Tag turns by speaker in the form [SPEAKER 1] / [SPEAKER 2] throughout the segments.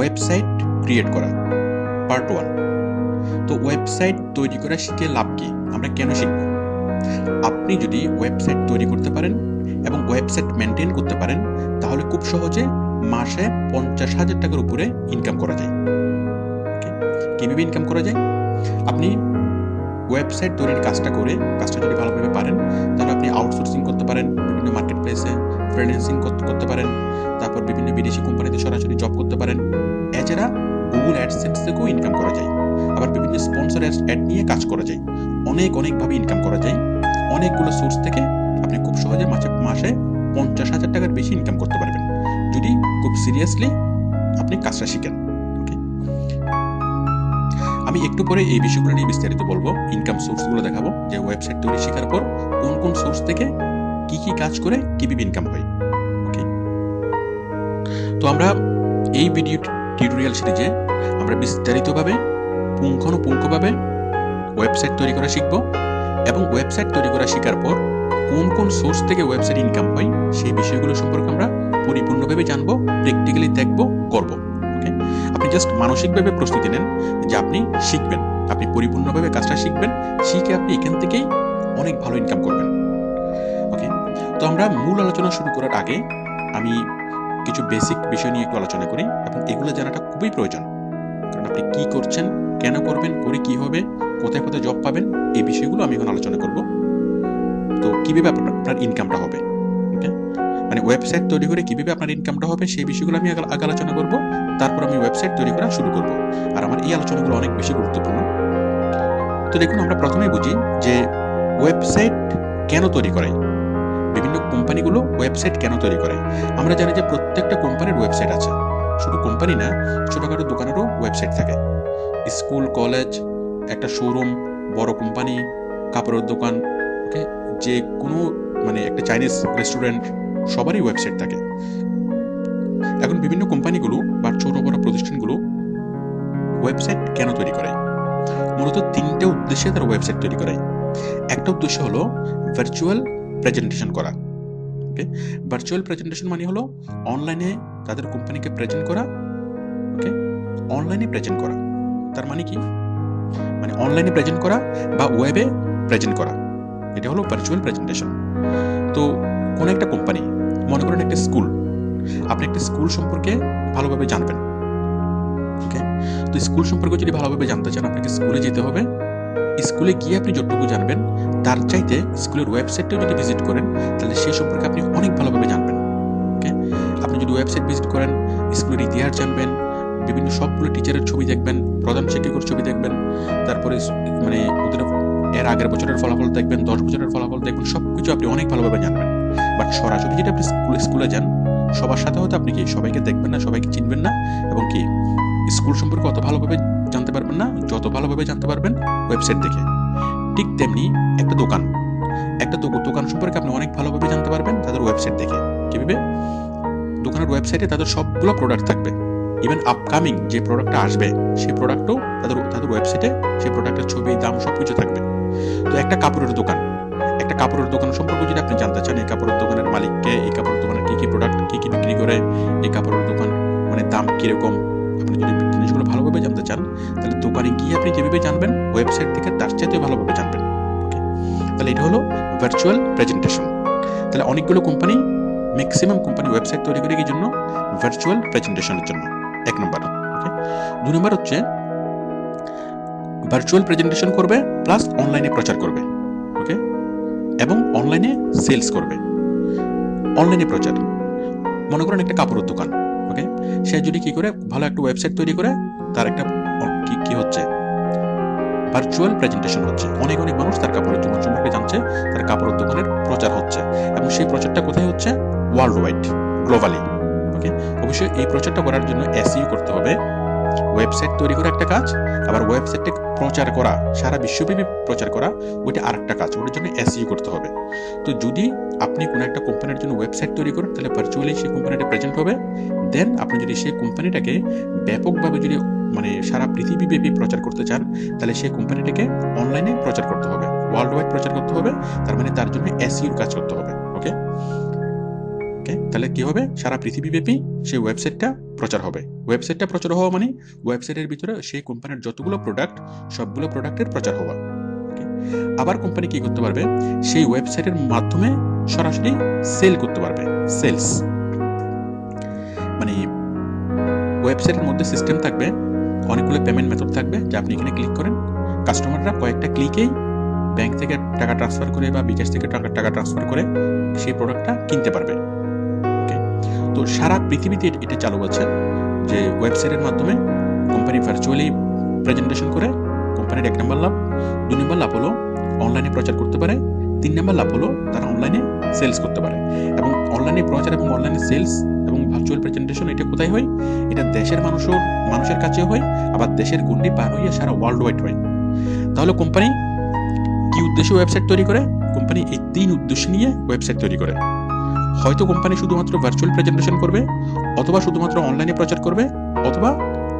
[SPEAKER 1] Website create করা part one তো website তৈরি করা শিখে লাভ কি? আমরা কেন শিখব? আপনি যদি ওয়েবসাইট তৈরি করতে পারেন এবং ওয়েবসাইট মেনটেন করতে পারেন, তাহলে খুব সহজে মাসে পঞ্চাশ হাজার টাকার উপরে ইনকাম করা যায়? কীভাবে ইনকাম করা যায়? আপনি ওয়েবসাইট তৈরির কাজটা করে, কাজটা যদি ভালোভাবে পারেন, তাহলে আপনি আউটসোর্সিং করতে পারেন, বিভিন্ন মার্কেট প্লেসে ফ্রিল্যান্সিং করতে পারেন, তারপর বিভিন্ন বিদেশি কোম্পানিতে সরাসরি জব করতে পারেন। এছাড়া গুগল অ্যাডসেন্স থেকেও ইনকাম করা যায়। আবার বিভিন্ন স্পন্সর অ্যাড নিয়ে কাজ করা যায়। অনেক অনেকভাবে ইনকাম করা যায়। অনেকগুলো সোর্স থেকে আপনি খুব সহজে মাসে মাসে পঞ্চাশ হাজার টাকার বেশি ইনকাম করতে পারবেন। যদি খুব সিরিয়াসলি আপনি কাজটা শিখেন ওকে আমি একটু পরে এই বিষয়গুলো নিয়ে বিস্তারিত বলব। ইনকাম সোর্সগুলো দেখাবো, যে ওয়েবসাইট তৈরি শেখার পর কোন কোন সোর্স থেকে কি কি কাজ করে কীভাবে ইনকাম হয় ওকে তো আমরা এই ভিডিও টিউটোরিয়াল সিরিজে আমরা বিস্তারিতভাবে, পুঙ্খানুপুঙ্খভাবে ওয়েবসাইট তৈরি করা শিখব এবং ওয়েবসাইট তৈরি করা শেখার পর কোন কোন সোর্স থেকে ওয়েবসাইট ইনকাম হয় সেই বিষয়গুলো সম্পর্কে আমরা পরিপূর্ণভাবে জানব প্র্যাকটিক্যালি দেখব, করব ওকে আপনি জাস্ট মানসিকভাবে প্রস্তুতি নেন যে আপনি শিখবেন, আপনি পরিপূর্ণভাবে কাজটা শিখবেন, শিখে আপনি এখান থেকেই অনেক ভালো ইনকাম করবেন ওকে তো আমরা মূল আলোচনা শুরু করার আগে আমি কিছু বেসিক বিষয় নিয়ে একটু আলোচনা করি এবং এগুলো জানাটা খুবই প্রয়োজন। কারণ আপনি কী করছেন, কেন করবেন, করে কি হবে, কোথায় কোথায় জব পাবেন, এই বিষয়গুলো আমি এখন আলোচনা করব। তো কীভাবে আপনার ইনকামটা হবে মানে ওয়েবসাইট তৈরি করে কীভাবে আপনার ইনকামটা হবে, সেই বিষয়গুলো আমি আগে আলোচনা করব, তারপর আমি ওয়েবসাইট তৈরি করা শুরু করব। আর আমার এই আলোচনাগুলো অনেক বেশি গুরুত্বপূর্ণ। তো দেখুন, আমরা প্রথমেই বুঝি যে ওয়েবসাইট কেন তৈরি করাই বিভিন্ন কোম্পানিগুলো ওয়েবসাইট কেন তৈরি করে? আমরা জানি যে প্রত্যেকটা কোম্পানির ওয়েবসাইট আছে। শুধু কোম্পানি না, ছোটোখাটো দোকানেরও ওয়েবসাইট থাকে। স্কুল কলেজ একটা শোরুম বড় কোম্পানি, কাপড়ের দোকান ওকে যে কোনো মানে একটা চাইনিজ রেস্টুরেন্ট সবারই ওয়েবসাইট থাকে। এখন বিভিন্ন কোম্পানিগুলো বা ছোট বড় প্রতিষ্ঠানগুলো ওয়েবসাইট কেন তৈরি করে? মূলত তিনটে উদ্দেশ্যে তারা ওয়েবসাইট তৈরি করে। একটা উদ্দেশ্য হলো ভার্চুয়াল প্রেজেন্টেশন করা ওকে ভার্চুয়াল প্রেজেন্টেশন মানে হলো অনলাইনে তাদের কোম্পানিকে প্রেজেন্ট করা ওকে অনলাইনে প্রেজেন্ট করা, তার মানে কি? মানে অনলাইনে প্রেজেন্ট করা বা ওয়েবে প্রেজেন্ট করা, এটা হলো ভার্চুয়াল প্রেজেন্টেশন তো কোন একটা কোম্পানি মনে করেন একটা স্কুল আপনি একটা স্কুল সম্পর্কে ভালোভাবে জানবেন ওকে তো স্কুল সম্পর্কে যদি ভালোভাবে জানতে চান, আপনাকে স্কুলে যেতে হবে। স্কুলে গিয়ে আপনি যতটুকু জানবেন, তার চাইতে স্কুলের ওয়েবসাইটটাও যদি ভিজিট করেন, তাহলে সেই সম্পর্কে আপনি অনেক ভালোভাবে জানবেন ওকে আপনি যদি ওয়েবসাইট ভিজিট করেন, স্কুলের ইতিহাস জানবেন, বিভিন্ন সবগুলো টিচারের ছবি দেখবেন, প্রধান শিক্ষকের ছবি দেখবেন, তারপরে মানে ওদের এর আগের বছরের ফলাফল দেখবেন, দশ বছরের ফলাফল দেখবেন সব কিছু আপনি অনেক ভালোভাবে জানবেন। বাট সরাসরি যেটা আপনি স্কুলে স্কুলে যান, সবার সাথে হয়তো আপনি কি সবাইকে দেখবেন না, সবাইকে চিনবেন না? এবং কি স্কুল সম্পর্কে অত ভালোভাবে জানতে পারবেন না, যত ভালোভাবে জানতে পারবেন ওয়েবসাইট দেখে। ঠিক তেমনি একটা দোকান। একটা দোকান সম্পর্কে আপনি অনেক ভালোভাবে জানতে পারবেন তাদের ওয়েবসাইট দেখে। কীভাবে দোকানের ওয়েবসাইটে তাদের সবগুলো প্রোডাক্ট থাকবে। ইভেন আপকামিং যে প্রোডাক্টটা আসবে, সেই প্রোডাক্টও তাদের তাদের ওয়েবসাইটে সেই প্রোডাক্টের ছবি, দাম সব কিছু থাকবে। তো একটা কাপড়ের দোকান। একটা কাপড়ের দোকান সম্পর্কে যদি আপনি জানতে চান, এই কাপড়ের দোকানের মালিককে, এই কাপড়ের দোকানের কী কী প্রোডাক্ট কী কী বিক্রি করে, এই কাপড়ের দোকান মানে দাম কীরকম আপনি যদি জিনিসগুলো ভালোভাবে জানতে চান, তাহলে দোকানে গিয়ে আপনি যেভাবে জানবেন ওয়েবসাইট থেকে তার চাইতে ভালোভাবে জানবেন। ওকে তাহলে এটা হলো ভার্চুয়াল প্রেজেন্টেশন তাহলে অনেকগুলো কোম্পানি ম্যাক্সিমাম কোম্পানি ওয়েবসাইট তৈরি করে কি জন্য ভার্চুয়াল প্রেজেন্টেশনের জন্য। এক নম্বর ওকে দুই নম্বর হচ্ছে ভার্চুয়াল প্রেজেন্টেশন করবে প্লাস অনলাইনে প্রচার করবে। ওকে এবং অনলাইনে সেলস করবে। অনলাইনে প্রচার। মনে করেন একটা কাপড়ের দোকান। সে যদি কি করে, ভালো একটা ওয়েবসাইট তৈরি করে, তার একটা কি কি হচ্ছে? ভার্চুয়াল প্রেজেন্টেশন হচ্ছে। অনেক অনেক মানুষ তার কাপড়ের দোকান সম্পর্কে জানছে, তার কাপড়ের দোকানের প্রচার হচ্ছে। এবং সেই প্রচারটা কোথায় হচ্ছে? ওয়ার্ল্ড ওয়াইড গ্লোবালি ওকে অবশ্যই এই প্রচারটা করার জন্য এসইউ করতে হবে। ওয়েবসাইট তৈরি করা একটা কাজ, আবার ওয়েবসাইটে প্রচার করা, সারা বিশ্বব্যাপী প্রচার করা, ওইটা আরেকটা কাজ, ওটার জন্য এসইউ করতে হবে। তো যদি আপনি কোনো একটা কোম্পানির জন্য ওয়েবসাইট তৈরি করেন, তাহলে ভার্চুয়ালি সেই কোম্পানিটা প্রেজেন্ট হবে। দেন আপনি যদি সেই কোম্পানিটাকে ব্যাপকভাবে যদি মানে সারা পৃথিবীব্যাপী প্রচার করতে চান, তাহলে সেই কোম্পানিটাকে অনলাইনে প্রচার করতে হবে ওয়ার্ল্ড ওয়াইড প্রচার করতে হবে, তার মানে তার জন্য এসইউর কাজ করতে হবে ওকে ওকে তাহলে কি হবে? সারা পৃথিবীব্যাপী সেই ওয়েবসাইটটা প্রচার হবে। ওয়েবসাইটটা প্রচার হওয়া মানে ওয়েবসাইটের ভিতরে সেই কোম্পানির যতগুলো প্রোডাক্ট সবগুলো প্রোডাক্টের প্রচার হওয়া আবার কোম্পানি কি করতে পারবে? সেই ওয়েবসাইটের মাধ্যমে সরাসরি সেল করতে পারবে সেলস মানে ওয়েবসাইটের মধ্যে সিস্টেম থাকবে, অনেকগুলো পেমেন্ট মেথড থাকবে যা আপনি এখানে ক্লিক করেন। কাস্টমাররা কয়েকটা ক্লিকেই ব্যাংক থেকে টাকা ট্রান্সফার করে বা বিকাশ থেকে টাকা টাকা ট্রান্সফার করে সেই প্রোডাক্টটা কিনতে পারবে। ওকে তো সারা পৃথিবীতে এটা চালু আছে যে ওয়েবসাইটের মাধ্যমে কোম্পানি ভার্চুয়ালি প্রেজেন্টেশন করে কোম্পানির এক নম্বর লাভ দুই নম্বর লাভ হলো অনলাইনে প্রচার করতে পারে, তিন নম্বর লাভ হলো তারা অনলাইনে সেলস করতে পারে। এবং অনলাইনে প্রচার এবং অনলাইনে সেলস এবং ভার্চুয়াল প্রেজেন্টেশন এটা কোথায় হয়? এটা দেশের মানুষের মানুষের কাছে হয়, আবার দেশের গন্ডি পার হয়ে সারা ওয়ার্ল্ড ওয়াইড হয়। তাহলে কোম্পানি কি উদ্দেশ্যে ওয়েবসাইট তৈরি করে? কোম্পানি এই তিন উদ্দেশ্য নিয়ে ওয়েবসাইট তৈরি করে। হয়তো কোম্পানি শুধুমাত্র ভার্চুয়াল প্রেজেন্টেশন করবে, অথবা শুধুমাত্র অনলাইনে প্রচার করবে, অথবা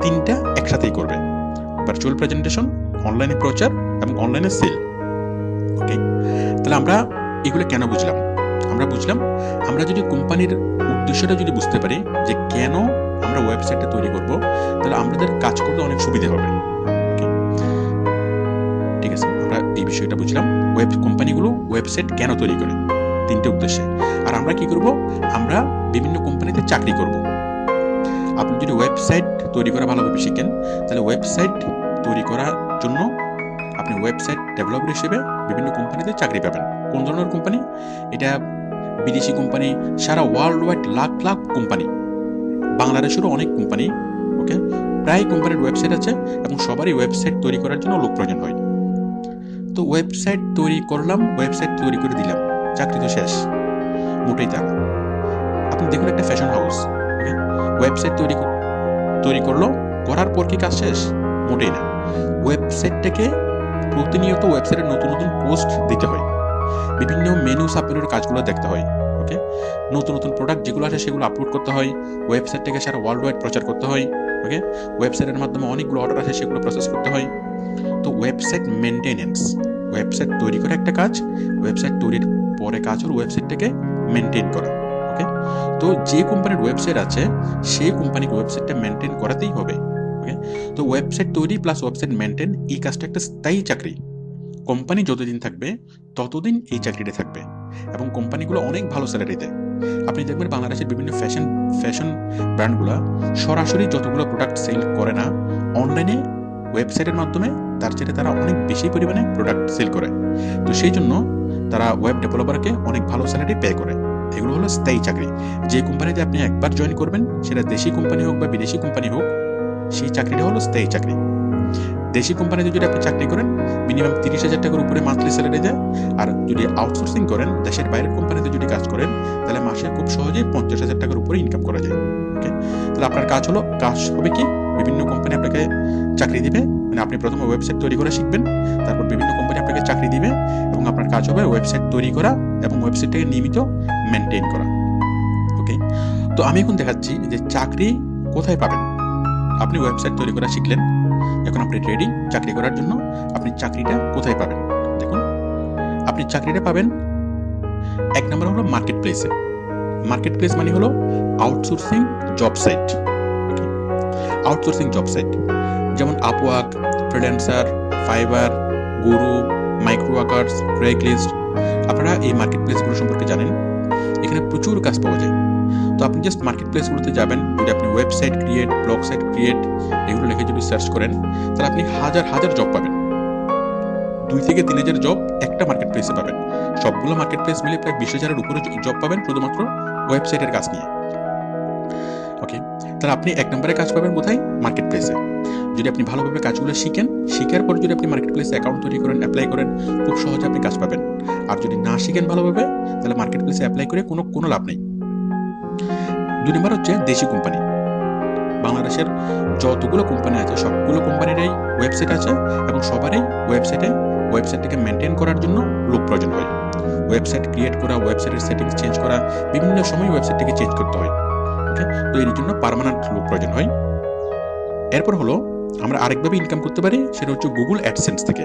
[SPEAKER 1] তিনটা একসাথেই করবে। ভার্চুয়াল প্রেজেন্টেশন অনলাইনে প্রচার এবং অনলাইনে সেল ওকে তাহলে আমরা এগুলো কেন বুঝলাম? আমরা বুঝলাম, আমরা যদি কোম্পানির উদ্দেশ্যটা যদি বুঝতে পারি যে কেন আমরা ওয়েবসাইটটা তৈরি করব, তাহলে আমাদের কাজ করতে অনেক সুবিধা হবে। ঠিক আছে, আমরা এই বিষয়টা বুঝলাম। ওয়েব কোম্পানিগুলো ওয়েবসাইট কেন তৈরি করে? তিনটে উদ্দেশ্যে। আর আমরা কি করব? আমরা বিভিন্ন কোম্পানিতে চাকরি করব। আপনি যদি ওয়েবসাইট তৈরি করা ভালোভাবে শিখেন, তাহলে ওয়েবসাইট তৈরি করার জন্য আপনি ওয়েবসাইট ডেভেলপার হিসেবে বিভিন্ন কোম্পানিতে চাকরি পাবেন। কোন ধরনের কোম্পানি এটা বিদেশি কোম্পানি, সারা world wide lakh lakh company. বাংলাদেশেরও অনেক কোম্পানি ওকে প্রায় কোম্পানির ওয়েবসাইট আছে এবং সবারই ওয়েবসাইট তৈরি করার জন্য লোক প্রয়োজন হয়। তো ওয়েবসাইট তৈরি করলাম ওয়েবসাইট তৈরি করে দিলাম। চাকরি তো শেষ, মোটেই না। আপনি দেখুন একটা ফ্যাশন হাউস ওকে ওয়েবসাইট তৈরি তৈরি করল, করার পর কি কাজ শেষ? মোটেই না। ওয়েবসাইটটাকে প্রতিনিয়ত ওয়েবসাইটে নতুন নতুন পোস্ট দিতে হয়। বিভিন্ন মেনু সাবমেনুর কাজগুলো দেখতে হয় ওকে নতুন নতুন প্রোডাক্ট যেগুলো আছে সেগুলো আপলোড করতে হয় ওয়েবসাইটটাকে সারা ওয়ার্ল্ড ওয়াইড প্রচার করতে হয় ওকে ওয়েবসাইটের মাধ্যমে অনেকগুলো অর্ডার আছে সেগুলো প্রসেস করতে হয়। তো ওয়েবসাইট মেনটেনেন্স ওয়েবসাইট তৈরি করা একটা কাজ ওয়েবসাইট তৈরির পরে কাজ হলো ওয়েবসাইটটাকে মেনটেন করা ওকে তো যে কোম্পানির ওয়েবসাইট আছে, সেই কোম্পানিকে ওয়েবসাইটটা মেনটেন করাতেই হবে ওকে তো ওয়েবসাইট তৈরি প্লাস ওয়েবসাইট মেনটেন এই কাজটা একটা স্থায়ী চাকরি কোম্পানি যতদিন থাকবে, ততদিন এই চাকরিটা থাকবে এবং কোম্পানিগুলো অনেক ভালো স্যালারি দেয়। আপনি দেখবেন বাংলাদেশের বিভিন্ন ফ্যাশন ফ্যাশন ব্র্যান্ডগুলো সরাসরি যতগুলো প্রোডাক্ট সেল করে না অনলাইনে ওয়েবসাইটের মাধ্যমে তার চেয়ে তারা অনেক বেশি পরিমাণে প্রোডাক্ট সেল করে। তো সেই জন্য তারা ওয়েব ডেভেলপারকে অনেক ভালো স্যালারি পে করে। এগুলো হলো স্থায়ী চাকরি। যে কোম্পানিতে আপনি একবার জয়েন করবেন, সেটা দেশি কোম্পানি হোক বা বিদেশি কোম্পানি হোক, সেই চাকরিটা হলো স্থায়ী চাকরি। দেশি কোম্পানিতে যদি আপনি চাকরি করেন মিনিমাম তিরিশ হাজার টাকার উপরে মান্থলি স্যালারি দেয়। আর যদি আউটসোর্সিং করেন, দেশের বাইরের কোম্পানিতে যদি কাজ করেন, তাহলে মাসে খুব সহজেই পঞ্চাশ হাজার টাকার উপরে ইনকাম করা যায়। ওকে তাহলে আপনার কাজ হলো, কাজ হবে কি? বিভিন্ন কোম্পানি আপনাকে চাকরি দিবে। মানে আপনি প্রথমে ওয়েবসাইট তৈরি করা শিখবেন, তারপর বিভিন্ন কোম্পানি আপনাকে চাকরি দিবে এবং আপনার কাজ হবে ওয়েবসাইট তৈরি করা এবং ওয়েবসাইটটাকে নিয়মিত মেনটেন করা। ওকে তো আমি এখন দেখাচ্ছি যে চাকরি কোথায় পাবেন? আপনি ওয়েবসাইট তৈরি করা শিখলেন। এখন আপনি রেডি চাকরি করার জন্য আপনি চাকরিটা কোথায় পাবেন? দেখুন, আপনি চাকরিটা পাবেন এক নম্বর হলো মার্কেট প্লেসে মার্কেট প্লেস মানে হলো outsourcing job site outsourcing job site যেমন Upwork Freelancer Fiverr Guru Microworkers Craigslist আপনারা এই মার্কেট প্লেসগুলো সম্পর্কে জানেন। এখানে প্রচুর কাজ পাওয়া যায়। তো আপনি জাস্ট মার্কেট প্লেসগুলোতে যাবেন, যদি আপনি website create blog site create এগুলো লিখে যদি সার্চ করেন, তাহলে আপনি হাজার হাজার জব পাবেন। দুই থেকে তিন হাজার জব একটা মার্কেট প্লেসে পাবেন। সবগুলো মার্কেট প্লেস মিলে প্রায় বিশ হাজারের উপরে জব পাবেন শুধুমাত্র ওয়েবসাইটের কাজ নিয়ে। ওকে তাহলে আপনি এক নম্বরে কাজ পাবেন কোথায়? মার্কেট প্লেসে যদি আপনি ভালোভাবে কাজগুলো শিখেন, শিখার পর যদি আপনি মার্কেট প্লেসে অ্যাকাউন্ট তৈরি করেন অ্যাপ্লাই করেন, খুব সহজে আপনি কাজ পাবেন। আর যদি না শিখেন ভালোভাবে, তাহলে মার্কেট প্লেসে অ্যাপ্লাই করে কোনো কোনো লাভ নেই। দুই নম্বর হচ্ছে দেশি কোম্পানি। বাংলাদেশের যতগুলো কোম্পানি আছে, সবগুলো কোম্পানিরই ওয়েবসাইট আছে এবং সবারই ওয়েবসাইটে ওয়েবসাইটটাকে মেনটেন করার জন্য লোক প্রয়োজন হয়। ওয়েবসাইট ক্রিয়েট করা ওয়েবসাইটের সেটিংস চেঞ্জ করা, বিভিন্ন সময় ওয়েবসাইটটাকে চেঞ্জ করতে হয়। ওকে তো এর জন্য পার্মানেন্ট লোক প্রয়োজন হয়। এরপর হলো, আমরা আরেকভাবে ইনকাম করতে পারি, সেটা হচ্ছে গুগল অ্যাডসেন্স থেকে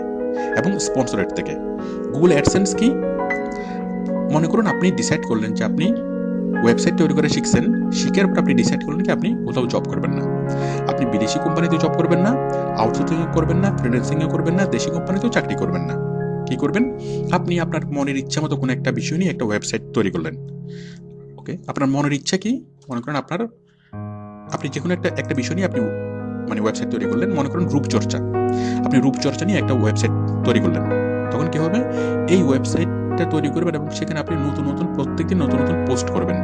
[SPEAKER 1] এবং স্পন্সরেট থেকে। গুগল অ্যাডসেন্স কি? মনে করুন আপনি ডিসাইড করলেন যে আপনি ওয়েবসাইট তৈরি করে শিখছেন শিখার পর আপনি ডিসাইড করলেন কি আপনি কোথাও জব করবেন না। আপনি বিদেশি কোম্পানিতে জব করবেন না আউটসোর্সিং করবেন না ফ্রিল্যান্সিংও করবেন না, দেশি কোম্পানিতেও চাকরি করবেন না। কি করবেন? আপনি আপনার মনের ইচ্ছা মতো কোনো একটা বিষয় নিয়ে একটা ওয়েবসাইট তৈরি করলেন। ওকে? আপনার মনের ইচ্ছা কি? মনে করেন আপনার, আপনি যে কোনো একটা একটা বিষয় নিয়ে আপনি মানে ওয়েবসাইট তৈরি করলেন, মনে করেন রূপচর্চা। আপনি রূপচর্চা নিয়ে একটা ওয়েবসাইট তৈরি করলেন। তখন কি হবে? এই ওয়েবসাইটটা তৈরি করবেন এবং সেখানে আপনি নতুন নতুন, প্রত্যেকদিন নতুন নতুন পোস্ট করবেন।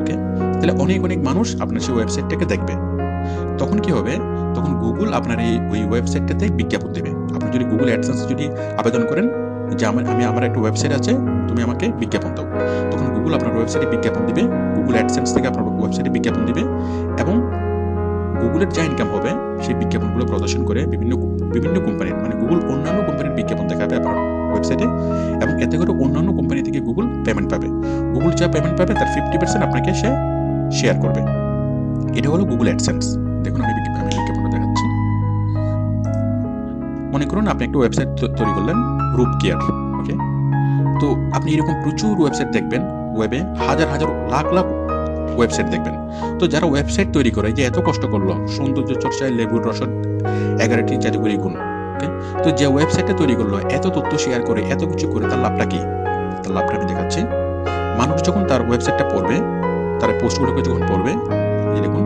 [SPEAKER 1] ওকে? তাহলে অনেক অনেক মানুষ আপনার সেই ওয়েবসাইটটাকে দেখবে। তখন কি হবে? তখন গুগল আপনার এই, ওই ওয়েবসাইটটাতে বিজ্ঞাপন দেবে। আপনি যদি গুগল অ্যাডসেন্স যদি আবেদন করেন যে আমার, আমি, আমার একটা ওয়েবসাইট আছে, তুমি আমাকে বিজ্ঞাপন দাও। তখন গুগল আপনার ওয়েবসাইটে বিজ্ঞাপন দিবে। গুগল অ্যাডসেন্স থেকে আপনার ওয়েবসাইটে বিজ্ঞাপন দিবে এবং গুগলের যা ইনকাম হবে, সেই বিজ্ঞাপনগুলো প্রদর্শন করে বিভিন্ন বিভিন্ন কোম্পানির মানে গুগল অন্যান্য কোম্পানির বিজ্ঞাপন দেখাবে আপনার। ওয়েবসাইটে এবং এতে করে অন্যান্য কোম্পানি থেকে গুগল পেমেন্ট পাবে। গুগল যা পেমেন্ট পাবে, তার ফিফটি পার্সেন্ট আপনাকে সে শেয়ার করবে। এটা হলো গুগল অ্যাডসেন্স দেখুন, আমি আমি বিজ্ঞাপনটা দেখাচ্ছি। মনে করুন, আপনি একটা ওয়েবসাইট তৈরি করলেন রূপ কেয়ার ওকে তো আপনি এরকম প্রচুর ওয়েবসাইট দেখবেন ওয়েবে হাজার হাজার, লাখ লাখ ওয়েবসাইট দেখবেন। তো যারা ওয়েবসাইট তৈরি করে, যে এত কষ্ট করল, সৌন্দর্য চর্চায় লেবুর রসদ, এগারোটি জাদুঘরি গুণ ওকে তো যে ওয়েবসাইটটা তৈরি করল, এত তথ্য শেয়ার করে, এত কিছু করে, তার লাভটা কি? তার লাভটা আমি দেখাচ্ছি। মানুষ যখন তার ওয়েবসাইটটা পড়বে, তার পোস্টগুলোকে যখন পড়বে, এই দেখুন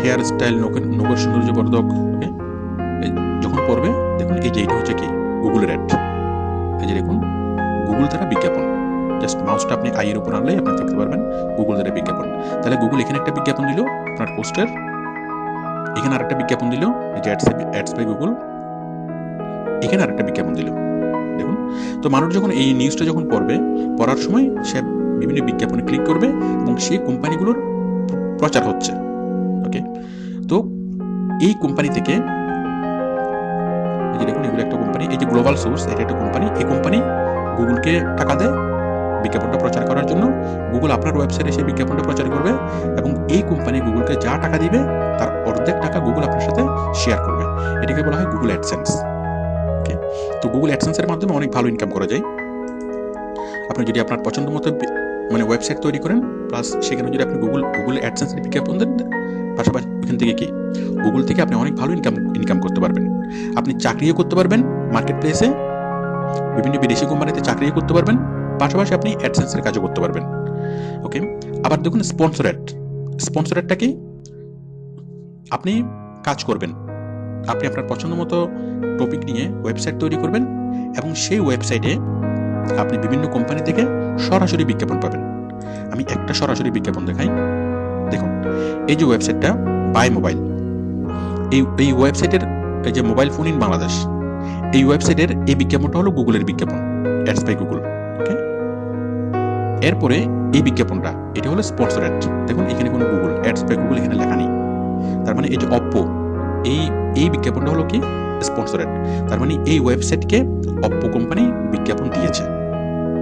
[SPEAKER 1] হেয়ার স্টাইল নগর নগর সৌন্দর্য বর্ধক ওকে যখন পড়বে, দেখুন, এই যে এটা হচ্ছে কি? গুগলের অ্যাড এই যে দেখুন গুগল দ্বারা বিজ্ঞাপন। জাস্ট মাউসটা আপনি আইয়ের উপর আনলে আপনি দেখতে পারবেন গুগল দ্বারা বিজ্ঞাপন। তাহলে গুগল এখানে একটা বিজ্ঞাপন দিল, আপনার পোস্টার এখানে আরেকটা বিজ্ঞাপন দিল যে অ্যাডস অ্যাডস বাই গুগল এখানে আরেকটা বিজ্ঞাপন দিল, দেখুন। তো মানুষ যখন এই নিউজটা যখন পড়বে, পড়ার সময় সে বিভিন্ন বিজ্ঞাপনে ক্লিক করবে এবং সেই কোম্পানিগুলোর প্রচার হচ্ছে ওকে তো এই কোম্পানি থেকে, এই যে দেখুন, এগুলো একটা কোম্পানি, এই যে গ্লোবাল সোর্স এটা একটা কোম্পানি, এই কোম্পানি গুগলকে টাকা দেয় বিজ্ঞাপনটা প্রচার করার জন্য গুগল আপনার ওয়েবসাইটে সেই বিজ্ঞাপনটা প্রচার করবে এবং এই কোম্পানি গুগলকে যা টাকা দিবে, তার অর্ধেক টাকা গুগল আপনার সাথে শেয়ার করবে। এটাকে বলা হয় গুগল অ্যাডসেন্স ওকে তো গুগল অ্যাডসেন্সের মাধ্যমে অনেক ভালো ইনকাম করা যায়। আপনি যদি আপনার পছন্দ মতো মানে ওয়েবসাইট তৈরি করেন প্লাস সেখানে যদি আপনি গুগল গুগল অ্যাডসেন্সের বিজ্ঞাপন দেন, পাশাপাশি ওখান থেকে কি? গুগল থেকে আপনি অনেক ভালো ইনকাম ইনকাম করতে পারবেন। আপনি চাকরিও করতে পারবেন মার্কেট প্লেসে বিভিন্ন বিদেশি কোম্পানিতে চাকরিও করতে পারবেন। পাশাপাশি আপনি অ্যাডসেন্সের কাজও করতে পারবেন। ওকে আবার দেখুন স্পন্সর অ্যাড স্পন্সর অ্যাডটা কি? আপনি কাজ করবেন। আপনি আপনার পছন্দ মতো টপিক নিয়ে ওয়েবসাইট তৈরি করবেন এবং সেই ওয়েবসাইটে আপনি বিভিন্ন কোম্পানি থেকে সরাসরি বিজ্ঞাপন পাবেন। আমি একটা সরাসরি বিজ্ঞাপন দেখাই। দেখুন, এই যে ওয়েবসাইটটা বাই মোবাইল এই এই ওয়েবসাইটের এই যে মোবাইল ফোন ইন বাংলাদেশ এই ওয়েবসাইটের এই বিজ্ঞাপনটা হলো গুগলের বিজ্ঞাপন অ্যাডস বাই গুগল এরপরে এই বিজ্ঞাপনটা, এটা হলো স্পন্সর অ্যাড দেখুন, এখানে কোনো গুগল অ্যাডস বাই গুগল এখানে লেখা নেই। তার মানে এই যে অপ্পো এই এই বিজ্ঞাপনটা হলো কি? স্পন্সর অ্যাড তার মানে এই ওয়েবসাইটকে অপ্পো কোম্পানি বিজ্ঞাপন দিয়েছে।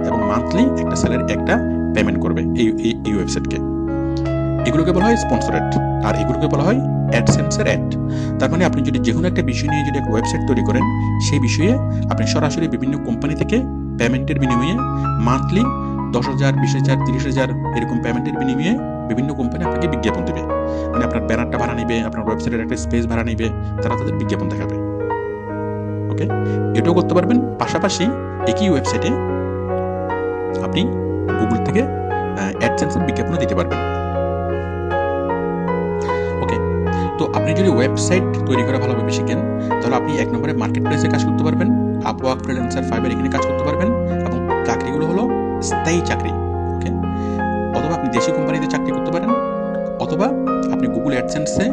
[SPEAKER 1] এবং মান্থলি একটা স্যালারি একটা পেমেন্ট করবে এই এই ওয়েবসাইটকে এগুলোকে বলা হয় স্পন্সর অ্যাড আর এগুলোকে বলা হয় অ্যাডসেন্সের অ্যাড তার মানে আপনি যদি যে কোনো একটা বিষয় নিয়ে যদি একটা ওয়েবসাইট তৈরি করেন, সেই বিষয়ে আপনি সরাসরি বিভিন্ন কোম্পানি থেকে পেমেন্টের বিনিময়ে মান্থলি দশ হাজার, বিশ হাজার, তিরিশ হাজার এরকম পেমেন্টের বিনিময়ে বিভিন্ন কোম্পানি আপনাকে বিজ্ঞাপন দেবে। মানে আপনার ব্যানারটা ভাড়া নেবে, আপনার ওয়েবসাইটের একটা স্পেস ভাড়া নেবে, তারা তাদের বিজ্ঞাপন দেখাবে। ওকে এটাও করতে পারবেন। পাশাপাশি একই ওয়েবসাইটে আপনি গুগল থেকে অ্যাডসেন্সের বিজ্ঞাপনও দিতে পারবেন। ওকে তো আপনি যদি ওয়েবসাইট তৈরি করা ভালোভাবে শিখেন, তাহলে আপনি এক নম্বরে মার্কেট প্লেসে কাজ করতে পারবেন আপওয়ার্ক ফ্রিল্যান্সার ফাইবার এখানে কাজ করতে পারবেন এবং চাকরিগুলো হলো স্থায়ী চাকরি ওকে অথবা আপনি দেশি কোম্পানিতে চাকরি করতে পারেন, অথবা আপনি গুগল অ্যাডসেন্সে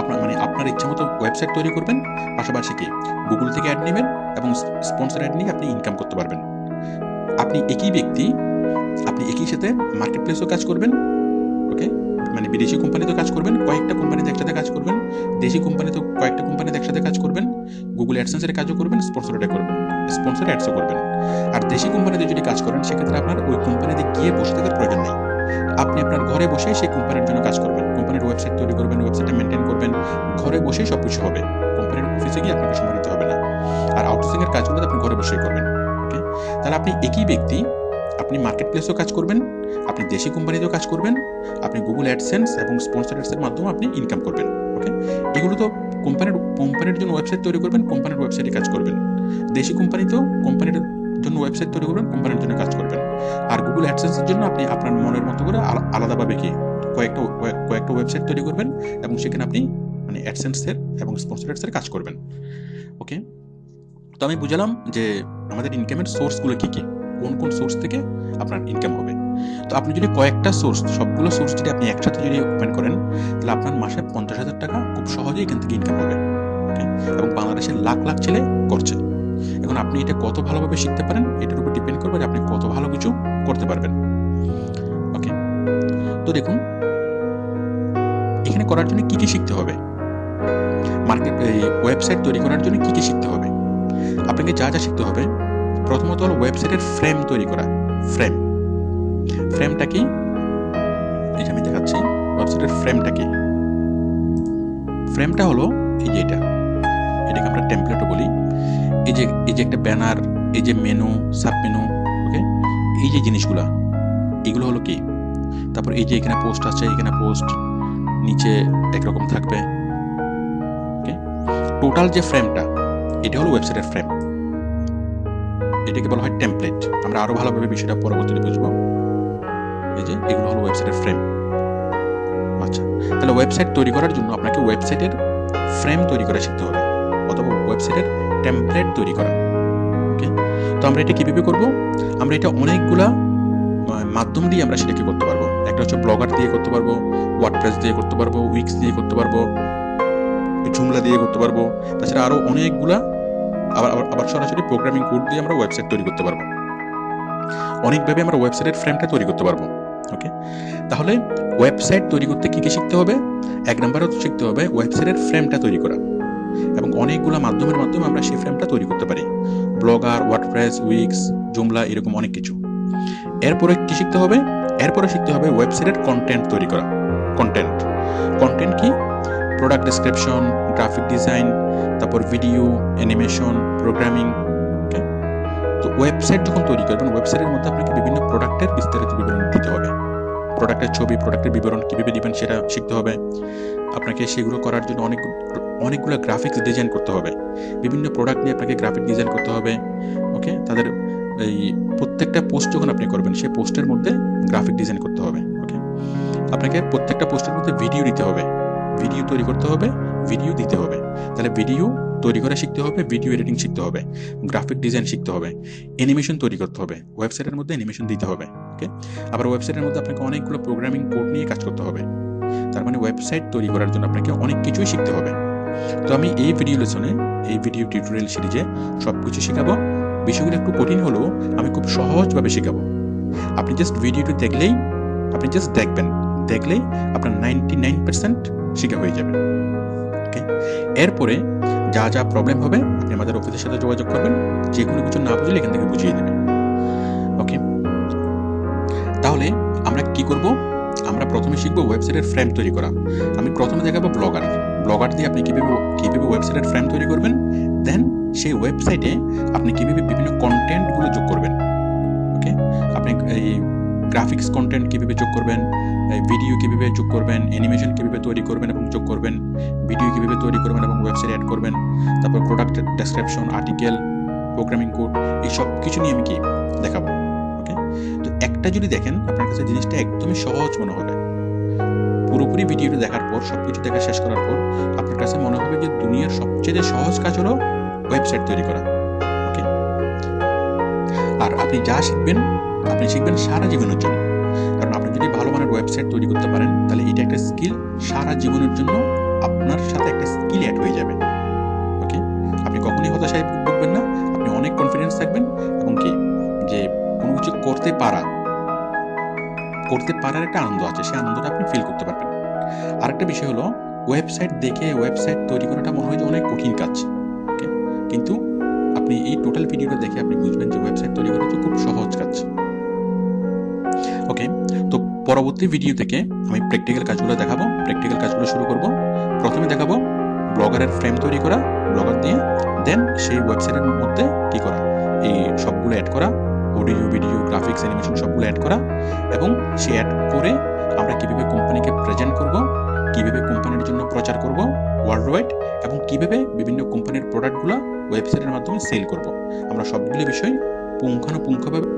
[SPEAKER 1] আপনার মানে আপনার ইচ্ছা মতো ওয়েবসাইট তৈরি করবেন, পাশাপাশি কি? গুগল থেকে অ্যাড নেবেন এবং স্পন্সর অ্যাড নিয়ে আপনি ইনকাম করতে পারবেন। আপনি একই ব্যক্তি, আপনি একই সাথে মার্কেট প্লেসেও কাজ করবেন ওকে মানে বিদেশি কোম্পানিতেও কাজ করবেন, কয়েকটা কোম্পানিতে একসাথে কাজ করবেন, দেশি কোম্পানিতেও কয়েকটা কোম্পানিতে একসাথে কাজ করবেন গুগল অ্যাডসেন্সের কাজও করবেন স্পন্সর অ্যাড করবেন। স্পন্সর অ্যাডসও করবেন। আর দেশি কোম্পানিতে যদি কাজ করেন, সেক্ষেত্রে আপনার ওই কোম্পানিতে গিয়ে বসে থাকার প্রয়োজন নেই। আপনি আপনার ঘরে বসে সেই কোম্পানির জন্য কাজ করবেন। কোম্পানির ওয়েবসাইট তৈরি করবেন ওয়েবসাইটটা মেনটেন করবেন। ঘরে বসেই সব কিছু হবে। কোম্পানির অফিসে গিয়ে আপনাকে সময় দিতে হবে না। আর আউটসোর্সিং এর কাজগুলো আপনি ঘরে বসেই করবেন ওকে তাহলে আপনি একই ব্যক্তি, আপনি মার্কেট প্লেসেও কাজ করবেন, আপনি দেশি কোম্পানিতেও কাজ করবেন, আপনি গুগল অ্যাডসেন্স এবং স্পন্সর অ্যাডসের মাধ্যমে আপনি ইনকাম করবেন ওকে এগুলো তো কোম্পানির কোম্পানির জন্য ওয়েবসাইট তৈরি করবেন, কোম্পানির ওয়েবসাইটে কাজ করবেন। দেশি কোম্পানিতেও কোম্পানির জন্য ওয়েবসাইট তৈরি করবেন কোম্পানির জন্য কাজ করবেন। আর গুগল অ্যাডসেন্সের জন্য আপনি আপনার মনের মতো করে আলাদাভাবে কি কয়েকটা কয়েকটা ওয়েবসাইট তৈরি করবেন এবং সেখানে আপনি মানে অ্যাডসেন্সের এবং স্পন্সর অ্যাডসের কাজ করবেন। ওকে তো আমি বুঝালাম যে আমাদের ইনকামের সোর্সগুলো কী কী? কোন কোন সোর্স থেকে আপনার ইনকাম হবে? তো আপনি যদি কয়েকটা সোর্স সবগুলো সোর্স যদি আপনি একসাথে যদি ওপেন করেন, তাহলে আপনার মাসে পঞ্চাশ হাজার টাকা খুব সহজেই এখান থেকে ইনকাম হবে। ওকে এবং বাংলাদেশের লাখ লাখ ছেলে করছে। এখন আপনি এটা কত ভালোভাবে শিখতে পারেন, এটার উপর ডিপেন্ড করবে যে আপনি কত ভালো কিছু করতে পারবেন। ওকে তো দেখুন, এখানে করার জন্য কি কি শিখতে হবে? মার্কেট ওয়েবসাইট তৈরি করার জন্য কি কি শিখতে হবে? আপনাকে যা যা শিখতে হবে, প্রথমত হলো ওয়েবসাইটের ফ্রেম তৈরি করা ফ্রেম ফ্রেমটা কি? এই আমি দেখাচ্ছি ওয়েবসাইটের ফ্রেমটা কি? ফ্রেমটা হলো এই যে এটা। এটাকে আমরা টেমপ্লেটও বলি। এই যে এই যে একটা ব্যানার এই যে মেনু সাব মেনু ওকে এই যে জিনিসগুলা, এগুলো হলো কি? তারপর এই যে এখানে পোস্ট আছে, এখানে পোস্ট নিচে একরকম থাকবে ওকে টোটাল যে ফ্রেমটা এটা হলো ওয়েবসাইটের ফ্রেম এটাকে বলা হয় টেমপ্লেট আমরা আরও ভালোভাবে বিষয়টা পরবর্তীতে বুঝব। এই যে, এগুলো হলো ওয়েবসাইটের ফ্রেম আচ্ছা তাহলে ওয়েবসাইট তৈরি করার জন্য আপনাকে ওয়েবসাইটের ফ্রেম তৈরি করা শিখতে হবে, অথবা ওয়েবসাইটের টেমপ্লেট তৈরি করা। ওকে তো আমরা এটা কীভাবে করব? আমরা এটা অনেকগুলা মাধ্যম দিয়ে আমরা সেটা কি করতে পারব। একটা হচ্ছে ব্লগার দিয়ে করতে পারব ওয়ার্ডপ্রেস দিয়ে করতে পারব উইক্স দিয়ে করতে পারব জুমলা দিয়ে করতে পারব। তাছাড়া আরও অনেকগুলা, আবার আবার সরাসরি প্রোগ্রামিং কোড দিয়ে আমরা ওয়েবসাইট তৈরি করতে পারব। অনেকভাবে আমরা ওয়েবসাইটের ফ্রেমটা তৈরি করতে পারব। ওকে তাহলে ওয়েবসাইট তৈরি করতে কি কি শিখতে হবে? এক নম্বরে শিখতে হবে ওয়েবসাইটের ফ্রেমটা তৈরি করা। অনেকগুলো মাধ্যমের মাধ্যমে আমরা সেই ফ্রেমটা তৈরি করতে পারি। ব্লগার ওয়ার্ডপ্রেস উইক্স জুমলা এরকম অনেক কিছু। এরপরে কি শিখতে হবে? এরপরে শিখতে হবে ওয়েবসাইটের কন্টেন্ট তৈরি করা। কন্টেন্ট কন্টেন্ট কি? প্রোডাক্ট ডেসক্রিপশন গ্রাফিক ডিজাইন তারপর ভিডিও অ্যানিমেশন প্রোগ্রামিং তো ওয়েবসাইট যখন তৈরি করবেন ওয়েবসাইটের মধ্যে আপনাকে বিভিন্ন প্রোডাক্টের বিস্তারিত বিবরণ দিতে হবে। প্রোডাক্টের ছবি প্রোডাক্টের বিবরণ কীভাবে দিবেন সেটা শিখতে হবে। আপনাকে সেগুলো করার জন্য অনেক অনেকগুলো গ্রাফিক্স ডিজাইন করতে হবে। বিভিন্ন প্রোডাক্ট নিয়ে আপনাকে গ্রাফিক ডিজাইন করতে হবে ওকে তাদের এই প্রত্যেকটা পোস্ট যখন আপনি করবেন, সেই পোস্টের মধ্যে গ্রাফিক ডিজাইন করতে হবে ওকে আপনাকে প্রত্যেকটা পোস্টের মধ্যে ভিডিও দিতে হবে। ভিডিও তৈরি করতে হবে ভিডিও দিতে হবে। তাহলে ভিডিও তৈরি করা শিখতে হবে ভিডিও এডিটিং শিখতে হবে গ্রাফিক ডিজাইন শিখতে হবে অ্যানিমেশন তৈরি করতে হবে ওয়েবসাইটের মধ্যে অ্যানিমেশন দিতে হবে ওকে আবার ওয়েবসাইটের মধ্যে আপনাকে অনেকগুলো প্রোগ্রামিং কোড নিয়ে কাজ করতে হবে। তার মানে ওয়েবসাইট তৈরি করার জন্য আপনাকে অনেক কিছুই শিখতে হবে। তো আমি এই ভিডিও লেসনে এই ভিডিও টিউটোরিয়াল সিরিজে সব কিছু শেখাবো। বিষয়গুলো একটু কঠিন হলেও আমি খুব সহজভাবে শেখাবো। আপনি জাস্ট ভিডিওটি দেখলেই, আপনি জাস্ট দেখবেন। দেখলেই আপনার নাইনটি নাইন পার্সেন্ট শেখা হয়ে যাবে। ওকে এরপরে যা যা প্রবলেম হবে, আপনি আমাদের অফিসের সাথে যোগাযোগ করবেন। যে কোনো কিছু না বুঝলে এখান থেকে বুঝিয়ে দেবে ওকে তাহলে আমরা কি করব? আমরা প্রথমে শিখব ওয়েবসাইটের ফ্রেম তৈরি করা। আমি প্রথমে দেখাবো ব্লগার ব্লগার দিয়ে আপনি কীভাবে কীভাবে ওয়েবসাইটের ফ্রেম তৈরি করবেন? দেন সেই ওয়েবসাইটে আপনি কীভাবে বিভিন্ন কন্টেন্টগুলো যোগ করবেন? ওকে আপনি এই গ্রাফিক্স কন্টেন্ট কীভাবে যোগ করবেন? ভিডিও কীভাবে যোগ করবেন? অ্যানিমেশন কীভাবে তৈরি করবেন এবং যোগ করবেন? ভিডিও কীভাবে তৈরি করবেন এবং ওয়েবসাইট অ্যাড করবেন? তারপর product description article programming code এই সব কিছু নিয়ে আমি কি দেখাবো? ওকে তো একটা যদি দেখেন, আপনার কাছে জিনিসটা একদমই সহজ মনে হবে। পুরোপুরি ভিডিওটা দেখার পর সব কিছু দেখা শেষ করার পর, আপনার কাছে মনে হবে যে দুনিয়ার সবচেয়ে সহজ কাজ হলো ওয়েবসাইট তৈরি করা। ওকে আর আপনি যা শিখবেন, আপনি শিখবেন সারা জীবনের জন্য। কারণ আপনি যদি ভালো মানের ওয়েবসাইট তৈরি করতে পারেন, তাহলে এটা একটা স্কিল সারা জীবনের জন্য আপনার সাথে একটা স্কিল অ্যাড হয়ে যাবে। ওকে আপনি কখনই হতাশায় ভুগবেন না, আপনি অনেক কনফিডেন্স থাকবেন এবং কি, যে কোনো কিছু করতে পারা, করতে পারার একটা আনন্দ আছে, সেই আনন্দটা আপনি ফিল করতে পারবেন। আরেকটা বিষয় হলো ওয়েবসাইট দেখে ওয়েবসাইট তৈরি করাটা মনে হয় যে অনেক কঠিন কাজ ওকে কিন্তু আপনি এই টোটাল ভিডিওটা দেখে আপনি বুঝবেন যে ওয়েবসাইট তৈরি করা খুব সহজ কাজ। ওকে তো পরবর্তী ভিডিও থেকে আমি প্র্যাকটিক্যাল কাজগুলো দেখাবো প্র্যাকটিক্যাল কাজগুলো শুরু করব। প্রথমে দেখাবো ব্লগারের ফ্রেম তৈরি করা, ব্লগার দিয়ে দেন সেই ওয়েবসাইটের মধ্যে কি করা, এই সবগুলো অ্যাড করা অডিও ভিডিও গ্রাফিক্স অ্যানিমেশন সবগুলো অ্যাড করা, এবং সে অ্যাড করে আমরা কীভাবে কোম্পানিকে প্রেজেন্ট করব কীভাবে কোম্পানির জন্য প্রচার করব ওয়ার্ল্ড ওয়াইড এবং কীভাবে বিভিন্ন কোম্পানির প্রোডাক্টগুলো ওয়েবসাইটের মাধ্যমে সেল করব। আমরা সবগুলো বিষয় পুঙ্খানুপুঙ্খভাবে